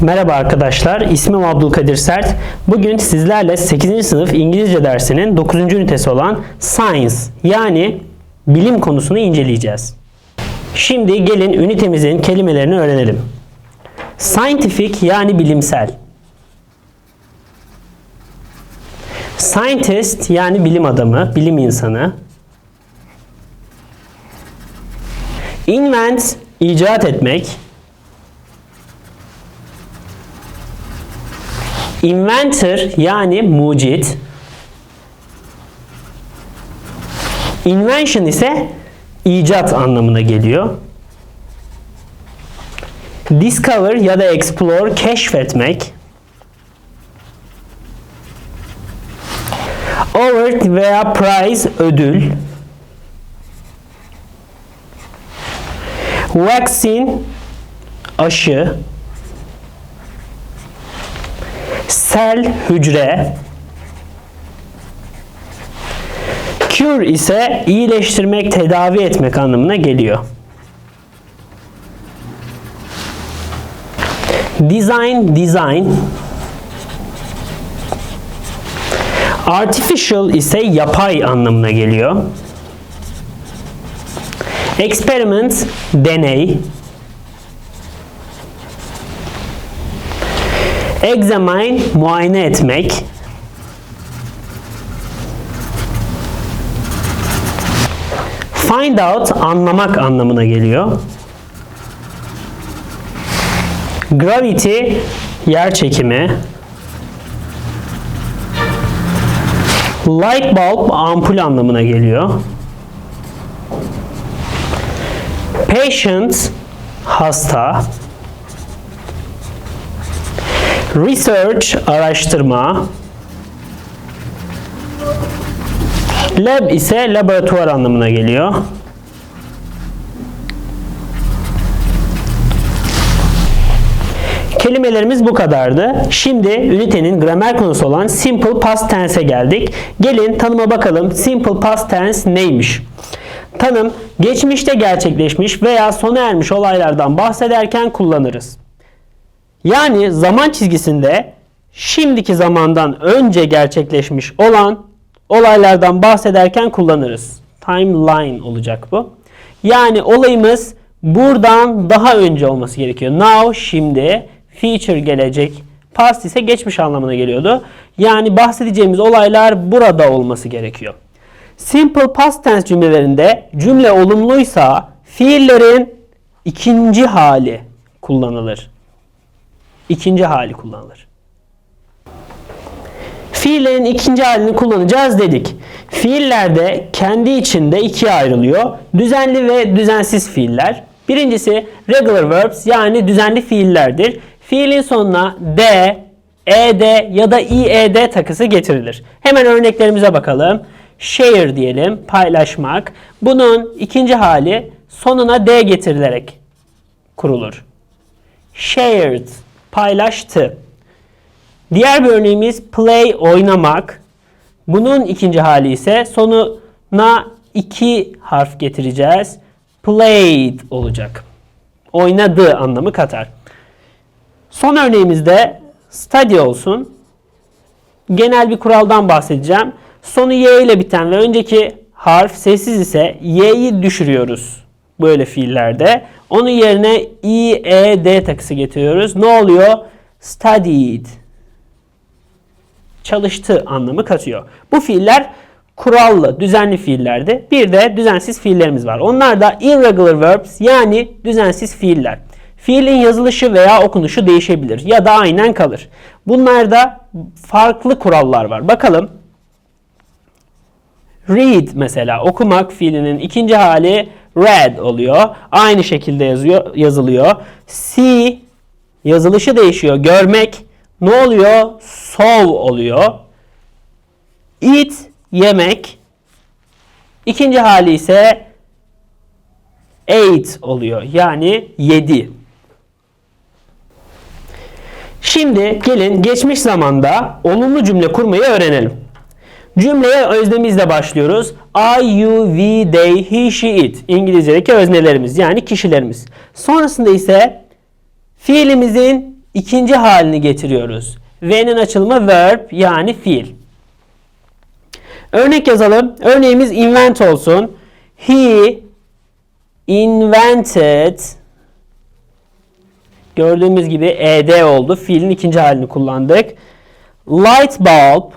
Merhaba arkadaşlar, ismim Abdülkadir Sert. Bugün sizlerle 8. sınıf İngilizce dersinin 9. ünitesi olan Science yani bilim konusunu inceleyeceğiz. Şimdi gelin ünitemizin kelimelerini öğrenelim. Scientific yani bilimsel. Scientist yani bilim adamı, bilim insanı. Invent, icat etmek. Inventor yani mucit. Invention ise icat anlamına geliyor. Discover ya da explore keşfetmek. Award veya prize ödül. Vaccine aşı. Sel hücre. Cure ise iyileştirmek, tedavi etmek anlamına geliyor. Design, design. Artificial ise yapay anlamına geliyor. Experiment, deney. Examine, muayene etmek. Find out, anlamak anlamına geliyor. Gravity, yer çekimi. Light bulb, ampul anlamına geliyor. Patient, hasta. Research, araştırma. Lab ise laboratuvar anlamına geliyor. Kelimelerimiz bu kadardı. Şimdi ünitenin gramer konusu olan simple past tense'e geldik. Gelin tanıma bakalım. Simple past tense neymiş? Tanım, geçmişte gerçekleşmiş veya sona ermiş olaylardan bahsederken kullanırız. Yani zaman çizgisinde şimdiki zamandan önce gerçekleşmiş olan olaylardan bahsederken kullanırız. Timeline olacak bu. Yani olayımız buradan daha önce olması gerekiyor. Now şimdi, future gelecek, past ise geçmiş anlamına geliyordu. Yani bahsedeceğimiz olaylar burada olması gerekiyor. Simple past tense cümlelerinde cümle olumluysa fiillerin ikinci hali kullanılır. İkinci hali kullanılır. Fiillerin ikinci halini kullanacağız dedik. Fiillerde kendi içinde ikiye ayrılıyor. Düzenli ve düzensiz fiiller. Birincisi regular verbs yani düzenli fiillerdir. Fiilin sonuna d, ed ya da ied takısı getirilir. Hemen örneklerimize bakalım. Share diyelim, paylaşmak. Bunun ikinci hali sonuna d getirilerek kurulur. Shared, paylaştı. Diğer bir örneğimiz play, oynamak. Bunun ikinci hali ise sonuna iki harf getireceğiz. Played olacak. Oynadı anlamı katar. Son örneğimizde study olsun. Genel bir kuraldan bahsedeceğim. Sonu y ile biten ve önceki harf sessiz ise y'yi düşürüyoruz böyle fiillerde. Onun yerine i, e, d takısı getiriyoruz. Ne oluyor? Studied. Çalıştı anlamı katıyor. Bu fiiller kurallı, düzenli fiillerdi. Bir de düzensiz fiillerimiz var. Onlar da irregular verbs yani düzensiz fiiller. Fiilin yazılışı veya okunuşu değişebilir ya da aynen kalır. Bunlarda farklı kurallar var. Bakalım. Read mesela okumak fiilinin ikinci hali read oluyor. Aynı şekilde yazıyor, yazılıyor. See yazılışı değişiyor. Görmek ne oluyor? Saw oluyor. Eat yemek. İkinci hali ise ate oluyor. Yani yedi. Şimdi gelin geçmiş zamanda olumlu cümle kurmayı öğrenelim. Cümleye öznemizle başlıyoruz. I, you, we, they, he, she, it. İngilizce'deki öznelerimiz yani kişilerimiz. Sonrasında ise fiilimizin ikinci halini getiriyoruz. V'nin açılımı verb yani fiil. Örnek yazalım. Örneğimiz invent olsun. He invented Gördüğümüz gibi ed oldu. Fiilin ikinci halini kullandık. Light bulb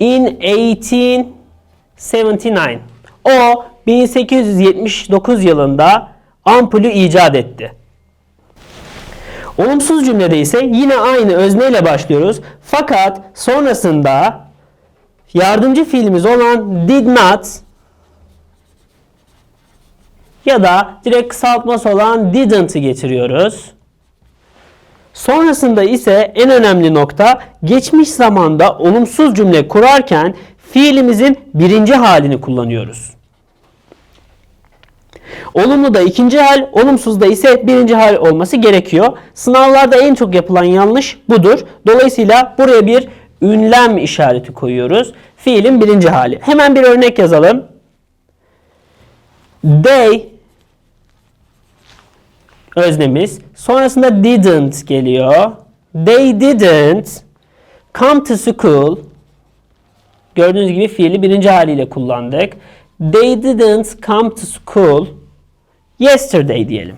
in 1879. O 1879 yılında ampulü icat etti. Olumsuz cümlede ise yine aynı özneyle başlıyoruz. Fakat sonrasında yardımcı fiilimiz olan did not ya da direkt kısaltması olan didn't'ı getiriyoruz. Sonrasında ise en önemli nokta geçmiş zamanda olumsuz cümle kurarken fiilimizin birinci halini kullanıyoruz. Olumlu da ikinci hal, olumsuz da ise birinci hal olması gerekiyor. Sınavlarda en çok yapılan yanlış budur. Dolayısıyla buraya bir ünlem işareti koyuyoruz. Fiilin birinci hali. Hemen bir örnek yazalım. They öznemiz. Sonrasında didn't geliyor. They didn't come to school. Gördüğünüz gibi fiili birinci haliyle kullandık. They didn't come to school yesterday diyelim.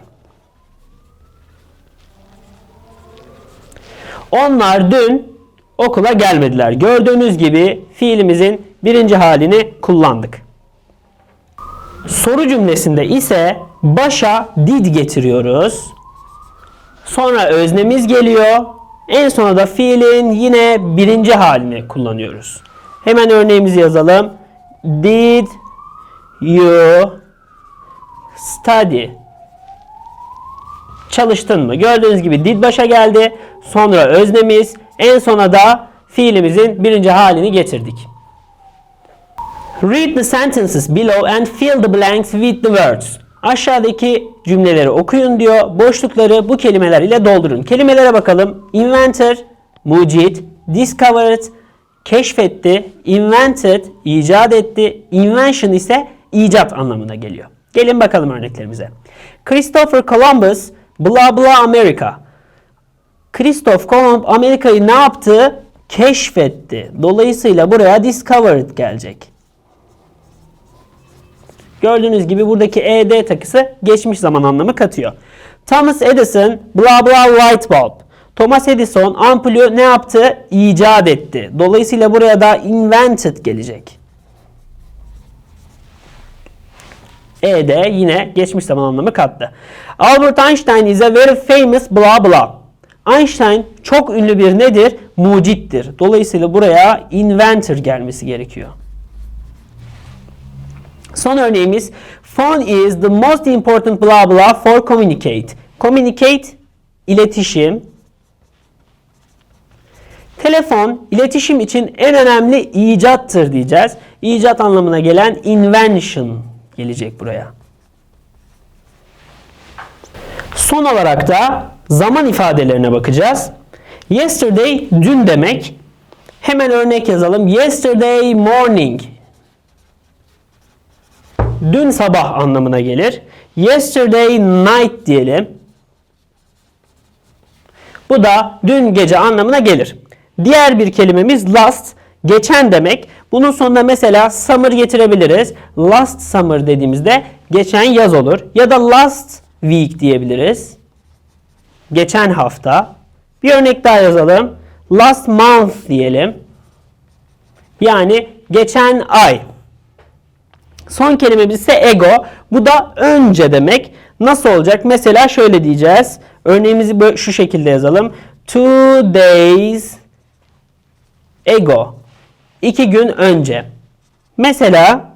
Onlar dün okula gelmediler. Gördüğünüz gibi fiilimizin birinci halini kullandık. Soru cümlesinde ise başa did getiriyoruz. Sonra öznemiz geliyor. En sona da fiilin yine birinci halini kullanıyoruz. Hemen örneğimizi yazalım. Did you study? Çalıştın mı? Gördüğünüz gibi did başa geldi. Sonra öznemiz. En sona da fiilimizin birinci halini getirdik. Read the sentences below and fill the blanks with the words. Aşağıdaki cümleleri okuyun diyor. Boşlukları bu kelimeler ile doldurun. Kelimelere bakalım. Inventor, mucit, discovered, keşfetti, invented, icat etti, invention ise icat anlamına geliyor. Gelin bakalım örneklerimize. Christopher Columbus, bla bla America. Christoph Kolomb Amerika'yı ne yaptı? Keşfetti. Dolayısıyla buraya discovered gelecek. Gördüğünüz gibi buradaki ed takısı geçmiş zaman anlamı katıyor. Thomas Edison bla bla light bulb. Thomas Edison ampulü ne yaptı? İcat etti. Dolayısıyla buraya da invented gelecek. ed yine geçmiş zaman anlamı kattı. Albert Einstein is a very famous bla bla. Einstein çok ünlü bir nedir? Mucittir. Dolayısıyla buraya inventor gelmesi gerekiyor. Son örneğimiz phone is the most important blah blah for communicate. Communicate iletişim. Telefon iletişim için en önemli icattır diyeceğiz. İcat anlamına gelen invention gelecek buraya. Son olarak da zaman ifadelerine bakacağız. Yesterday dün demek. Hemen örnek yazalım. Yesterday morning dün sabah anlamına gelir. Yesterday night diyelim. Bu da dün gece anlamına gelir. Diğer bir kelimemiz last, geçen demek. Bunun sonuna mesela summer getirebiliriz. Last summer dediğimizde geçen yaz olur. Ya da last week diyebiliriz. Geçen hafta. Bir örnek daha yazalım. Last month diyelim. Yani geçen ay. Son kelimemiz ise ego. Bu da önce demek. Nasıl olacak? Mesela şöyle diyeceğiz. Örneğimizi böyle şu şekilde yazalım. Two days ago. İki gün önce. Mesela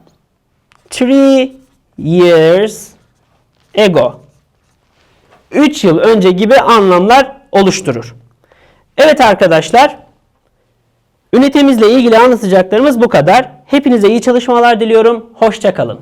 three years ago. Üç yıl önce gibi anlamlar oluşturur. Evet arkadaşlar. Ünitemizle ilgili anlatacaklarımız bu kadar. Hepinize iyi çalışmalar diliyorum. Hoşçakalın.